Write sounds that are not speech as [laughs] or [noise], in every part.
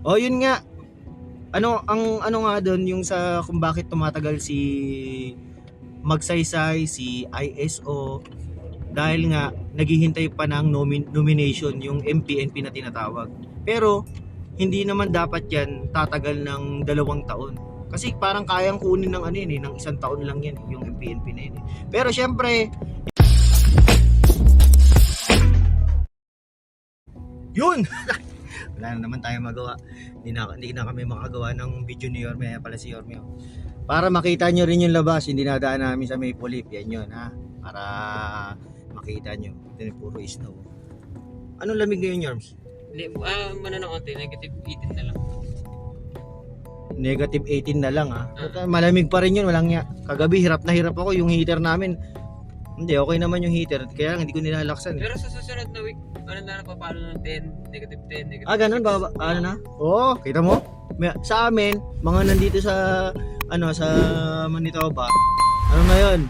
O yun nga. Ano ang ano nga doon yung sa kung bakit tumatagal si Magsaysay, si ISO dahil nga naghihintay pa ng nomin- nomination yung MPNP na tinatawag. Pero hindi naman dapat yan tatagal ng dalawang taon. Kasi parang kayang kunin ng ano yun eh, ng isang taon lang yan eh, yung MPNP na yun eh. Pero syempre, yun! [laughs] Wala na naman tayo magawa. Hindi na, hindi na kami makagawa ng video ni Yorme, pala si Yorme. oh. Para makita nyo rin yung labas, hindi nadaan namin sa Maple Leaf. Yan yun ha. Para makita nyo. Ito yung puro snow. Anong lamig ngayon, Yorms? Hindi, ah, ano na konti, negative 18 na lang. Negative 18 na lang ha. Malamig pa rin yun, walang nga. Kagabi, hirap na hirap ako. Yung heater namin, hindi, okay naman yung heater. Kaya hindi ko nilalaksan eh. Pero sa susunod na week, ano na napapalo ng 10, negative 10, negative Ah, ganun ba? ba- Ano na? Oo, kita mo? May, sa amin, mga nandito sa, ano, sa Manitoba, ano na yun?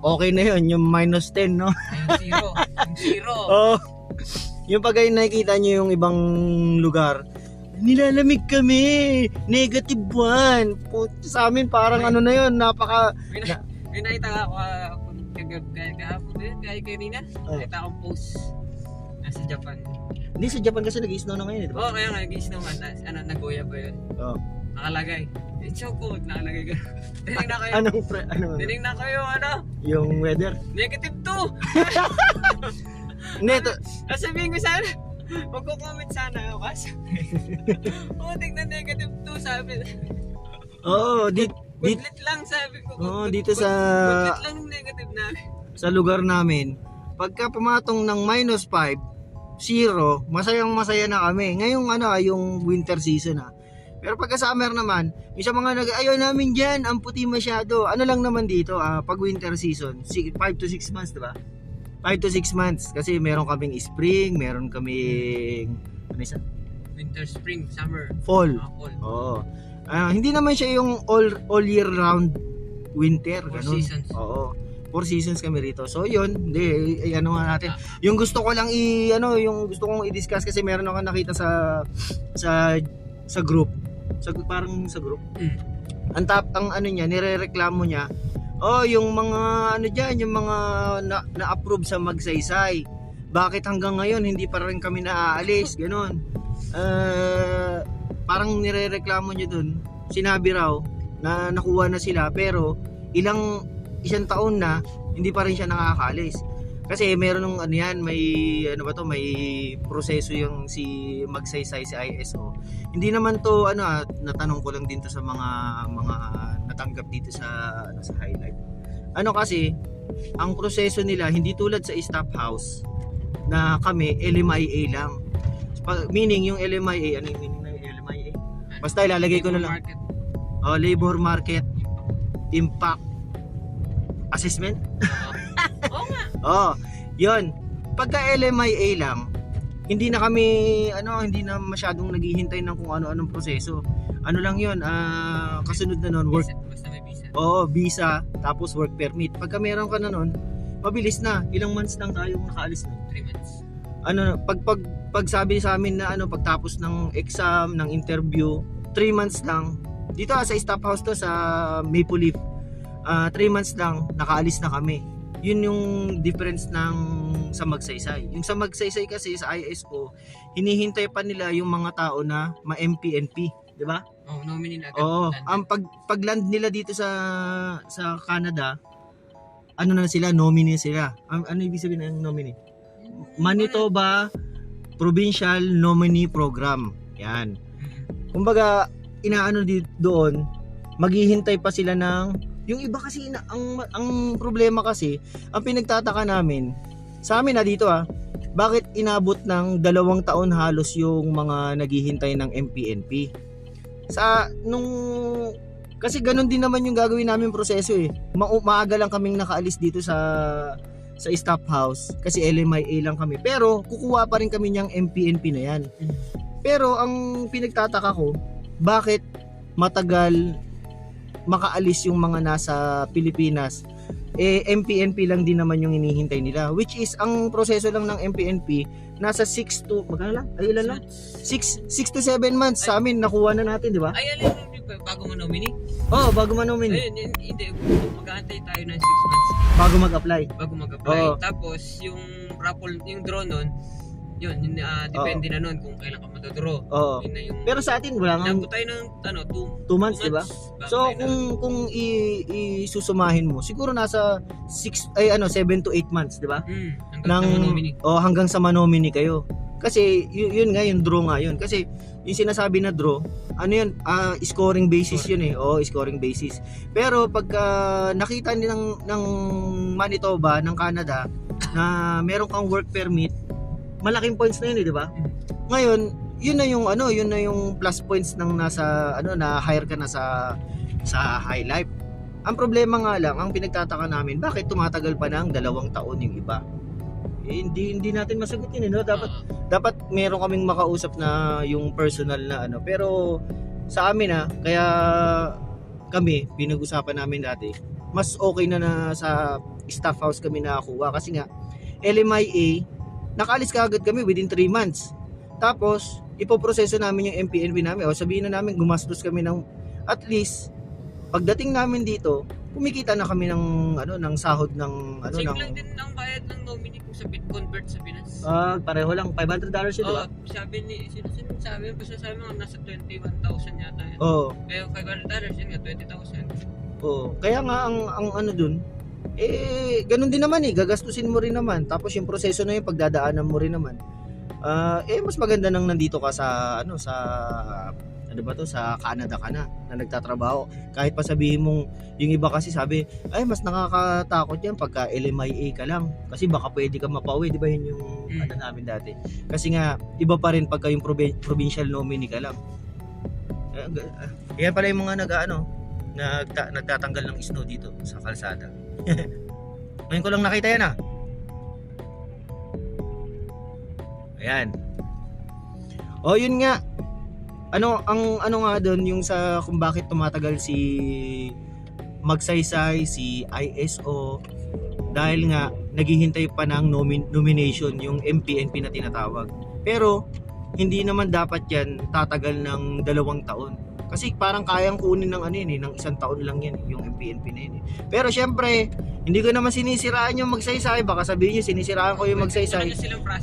Okay na yun, yung minus 10, no? Ay, yung zero. yung zero. [laughs] Oo. yung pag ay nakikita nyo yung ibang lugar, nilalamig kami, negative 1. Po, sa amin parang ano na yun, napaka, May, na, may nakita ako uh, kagab kahapon din, kahit kanina. Oh. Nakita akong post nasa Japan. hindi sa Japan kasi nag-snow na ngayon, eh, di ba? Oo, kaya nga, nag-is naman. na- Ano, Nagoya ba yun? Oo. Nakalagay. It's so cold, nakalagay ka. Tinignan ko [laughs] yung, Anong, pre, ano, tinignan ko yung ano, yung weather? negative 2. Hindi, ito, Sasabihin ko sana, magko-comment sana ako kasi. [laughs] Oo, tignan negative 2 sabi. oo, di, di, Budlit lang sabi ko. Oo, Bud- dito bud- sa- Budlit lang yung negative namin. sa lugar namin, pagka pumatong ng minus 5, zero, masayang masaya na kami. Ngayong ano, ah, yung winter season ah. Pero pagka summer naman, yung sa mga nag ayaw namin diyan, ang puti masyado. Ano lang naman dito, ah, pag winter season, 5 to 6 months, 'di ba? 5 to 6 months kasi meron kaming spring, meron kaming ano isa? Winter, spring, summer, Fall. ah, fall. Oo. Ah, hindi naman siya yung all all year round winter, Four ganun. seasons. Oo. Four seasons kami rito. So, yun, hindi ay, ano nga natin. Yung gusto ko lang i ano, yung gusto kong i-discuss kasi meron ako nakita sa sa sa group. Sa parang sa group. Mm. Ang tap ang ano niya, nirereklamo niya. Oh, yung mga ano diyan, yung mga na, na-approve sa magsaysay. Bakit hanggang ngayon hindi pa rin kami naaalis? Ganon. Uh, parang nirereklamo niya dun. Sinabi raw na nakuha na sila pero ilang isang taon na hindi pa rin siya nakakaalis. Kasi meron ng ano yan, may ano ba to, may proseso yung si magsaysay si ISO. Hindi naman to ano ah, natanong ko lang din to sa mga mga natanggap dito sa ano sa highlight. Ano kasi ang proseso nila hindi tulad sa staff house na kami LMIA lang. Meaning yung LMIA, ano yung meaning? Basta ilalagay ko na lang. Market. Oh, labor market impact assessment. Oo nga. [laughs] Oh, 'yun. Pagka LMIA lang, hindi na kami ano, hindi na masyadong naghihintay ng kung ano-anong proseso. Ano lang 'yun, ah kasunod na nun, work Visa, Basta may visa. Oo, visa, tapos work permit. Pagka meron ka na nun, mabilis na. Ilang months lang tayong nakaalis na. 3 months. Ano, pag, pag, pag sabi sa amin na ano, pagtapos ng exam, ng interview, 3 months lang. Dito ah, sa staff house to, sa Maple Leaf. 3 months lang, nakaalis na kami. Yun yung difference ng sa magsaysay. Yung sa magsaysay kasi sa ISO, hinihintay pa nila yung mga tao na ma-MPNP, di ba? Oh, nominee agad. Oo, ang pag pagland nila dito sa sa Canada, ano na sila, nominee sila. Ang ano ibig sabihin ng nominee? Manitoba Provincial Nominee Program. Yan. Kumbaga, inaano di doon, maghihintay pa sila ng yung iba kasi ina, ang ang problema kasi, ang pinagtataka namin sa amin na dito ah, bakit inabot ng dalawang taon halos yung mga naghihintay ng MPNP? Sa nung kasi ganun din naman yung gagawin namin proseso eh. Ma- maaga lang kaming nakaalis dito sa sa staff house kasi LMIA lang kami. Pero kukuha pa rin kami niyang MPNP na yan. Pero ang pinagtataka ko, bakit matagal makaalis yung mga nasa Pilipinas? Eh, MPNP lang din naman yung hinihintay nila. Which is, ang proseso lang ng MPNP, nasa 6 to, magkano lang? Ay, ilan lang? 6, 6 to 7 months sa amin, nakuha na natin, di ba? Ay, alin yung bago mo nominee? Oo, oh, bago manumin, Ayun, yun, hindi. Mag-aantay tayo ng 6 months bago mag-apply. bago mag-apply. Oo. Tapos, yung raffle, yung draw nun, yun, yun ah, depende na nun kung kailan ka madadraw. Oo. Yun na yung... Pero sa atin, wala nga Inabot tayo ng, ano, 2 2 months, di ba? So kung kung i- isusumahin mo, siguro nasa 6 ay ano 7 to 8 months, di ba? Hmm, hanggang Nang sa nominee. oh hanggang sa manomini kayo. Kasi y- yun nga yung draw nga yun. Kasi yung sinasabi na draw, ano yun, ah, scoring basis yun eh. Oh, scoring basis. Pero pagka nakita ni ng ng Manitoba, ng Canada na meron kang work permit, malaking points na yun eh, di ba? Ngayon, yun na yung ano, yun na yung plus points ng nasa ano na hire ka na sa sa high life. Ang problema nga lang, ang pinagtataka namin, bakit tumatagal pa ng dalawang taon yung iba? Eh, hindi hindi natin masagot yun, eh, no? Dapat dapat meron kaming makausap na yung personal na ano. Pero sa amin ah, kaya kami pinag-usapan namin dati, mas okay na na sa staff house kami nakakuha kasi nga LMIA nakaalis ka agad kami within 3 months. Tapos ipoproseso namin yung MPNB namin o sabihin na namin gumastos kami ng at least pagdating namin dito kumikita na kami ng ano ng sahod ng ano Same ng lang din ang bayad ng nominee sa bit convert sa Pinas. ah pareho lang 500 dollars yun, di ba? Oo, sabi ni, sino sino sabi, basta sabi mo nasa 21,000 yata yun. Oo. Kaya 500 dollars yun nga, 20,000. Oo. Kaya nga ang ang ano dun eh ganun din naman eh gagastusin mo rin naman tapos yung proseso na yung pagdadaanan mo rin naman. Ah eh mas maganda nang nandito ka sa ano sa ano ba to? Sa Canada ka na na nagtatrabaho. Kahit pa sabihin mong yung iba kasi sabi ay mas nakakatakot yan pagka LMIA ka lang. Kasi baka pwede ka mapauwi di ba? Yun yung Mm. ano namin dati. Kasi nga iba pa rin pagka yung provi- provincial nominee ka lang. Ah, yan pala yung mga nag ano nagta- nagtatanggal ng snow dito sa kalsada. [laughs] Ngayon ko lang nakita yan ah. Ayan. Oh yun nga ano ang ano nga doon yung sa kung bakit tumatagal si magsaysay si ISO dahil nga naghihintay pa ng nomin- nomination yung MPNP na tinatawag pero hindi naman dapat yan tatagal ng dalawang taon kasi parang kayang kunin ng ano yun eh, ng isang taon lang yan eh, yung MPNP na yun eh. Pero syempre, hindi ko naman sinisiraan yung magsaysay. Baka sabihin nyo, sinisiraan ko yung magsaysay.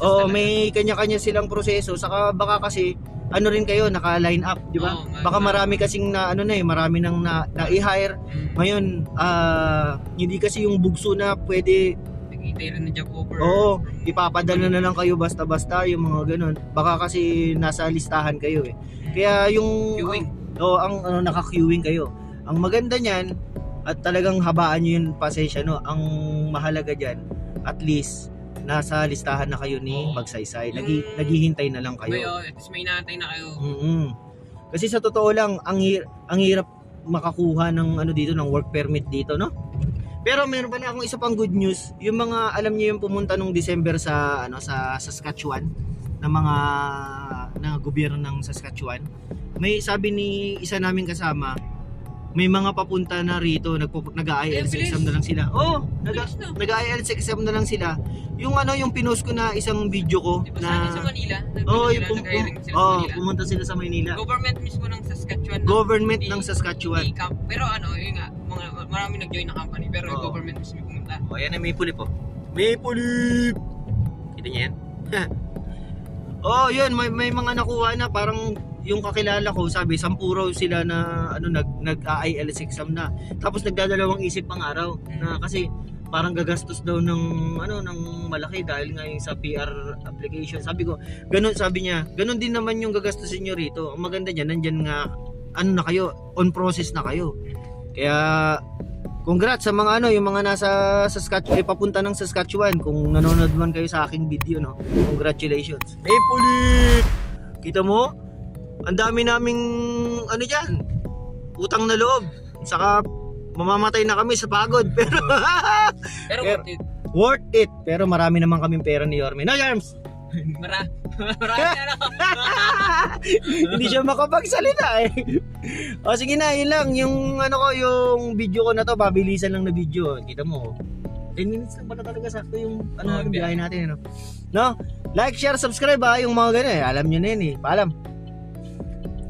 Oo, may kanya-kanya silang proseso. Saka baka kasi ano rin kayo, naka-line up, di ba? Ma- Baka ma- marami kasing na ano na eh, marami nang na, na-hire. Mm. Ngayon, ah hindi kasi yung bugso na pwede, rin ng job offer. Oo, ipapadala na lang kayo basta-basta yung mga ganun. Baka kasi nasa listahan kayo eh. Kaya yung Queuing. Oo, ang ano, naka-queuing kayo. Ang maganda niyan at talagang habaan niyo yung pasensya no. Ang mahalaga diyan at least nasa listahan na kayo ni. Magsaysay. Yung- Nagi, naghihintay na lang May, kayo. oh, at least may inaantay na kayo. mm Kasi sa totoo lang, ang hir- ang hirap makakuha ng ano dito ng work permit dito, no? Pero meron pala akong isa pang good news. Yung mga alam niyo yung pumunta nung December sa ano sa Saskatchewan ng mga na gobyerno ng Saskatchewan. May sabi ni isa naming kasama, may mga papunta na rito, nag-IELTS exam na lang sila. Oh, nag-IELTS exam na lang sila. Yung ano, yung pinost ko na isang video ko Di ba na sa Manila? Oh, yung pum- sila oh, sa Manila. pumunta sila sa Maynila. Government mismo ng Saskatchewan. Government ng Saskatchewan. hindi camp- pero ano, yun nga, mga, marami nag-join na company, pero yung Oo. government mismo yung pumunta. O, ayan na may pulip oh. May pulip! Kita niya yan? [laughs] oh, yun. May, may mga nakuha na parang yung kakilala ko, sabi, sampu raw sila na ano, nag, nag-IELTS exam na. Tapos nagdadalawang isip pang araw na kasi parang gagastos daw ng ano ng malaki dahil nga yung sa PR application. Sabi ko, ganun sabi niya, ganun din naman yung gagastusin niyo rito. Ang maganda niyan, nandiyan nga ano na kayo, on process na kayo. Kaya congrats sa mga ano, yung mga nasa Saskatchewan, eh, papunta ng Saskatchewan kung nanonood man kayo sa aking video, no. Congratulations. Hey, pulit! Kita mo? Ang dami naming ano diyan. Utang na loob. Saka mamamatay na kami sa pagod [laughs] pero Pero worth it. worth it. Pero marami naman kaming pera ni Yorme. No, Yarms! [laughs] Mara, marami na. [laughs] Hindi siya makapagsalita eh. O sige na, yun lang. Yung ano ko, yung video ko na to, pabilisan lang na video. Kita mo. 10 minutes lang pala talaga sakto yung ano Oo, natin, biyahe. natin. Ano? No? Like, share, subscribe ha, yung mga ganun eh. Alam nyo na yun eh. Paalam.